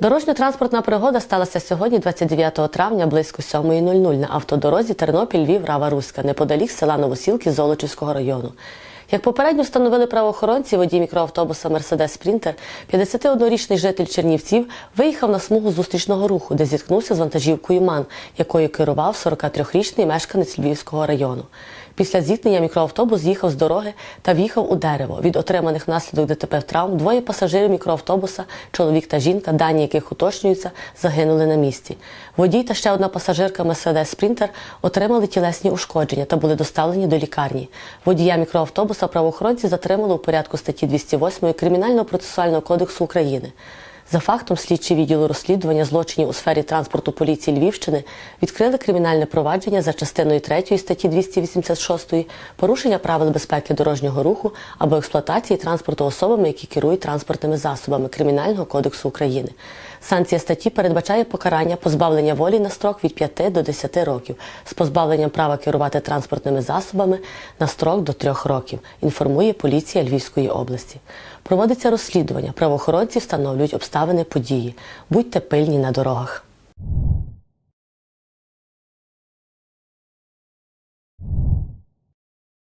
Дорожньо-транспортна пригода сталася сьогодні, 29 травня, близько 7.00 на автодорозі Тернопіль-Львів Рава Руська, неподалік села Новосілки Золочівського району. Як попередньо встановили правоохоронці, водій мікроавтобуса Мерседес Спрінтер, 51-річний житель Чернівців, виїхав на смугу зустрічного руху, де зіткнувся з вантажівкою МАН, якою керував 43-річний мешканець Львівського району. Після зіткнення мікроавтобус з'їхав з дороги та в'їхав у дерево. Від отриманих внаслідок ДТП травм двоє пасажирів мікроавтобуса, чоловік та жінка, дані яких уточнюються, загинули на місці. Водій та ще одна пасажирка Мерседес Спрінтер отримали тілесні ушкодження та були доставлені до лікарні. Водія мікроавтобуса правоохоронці затримали у порядку статті 208 Кримінального процесуального кодексу України. За фактом слідчі відділу розслідування злочинів у сфері транспорту поліції Львівщини відкрили кримінальне провадження за частиною 3 статті 286 порушення правил безпеки дорожнього руху або експлуатації транспорту особами, які керують транспортними засобами Кримінального кодексу України. Санкція статті передбачає покарання позбавлення волі на строк від 5 до 10 років з позбавленням права керувати транспортними засобами на строк до 3 років. Інформує поліція Львівської області. Проводиться розслідування. Правоохоронці встановлюють обставини події. Будьте пильні на дорогах.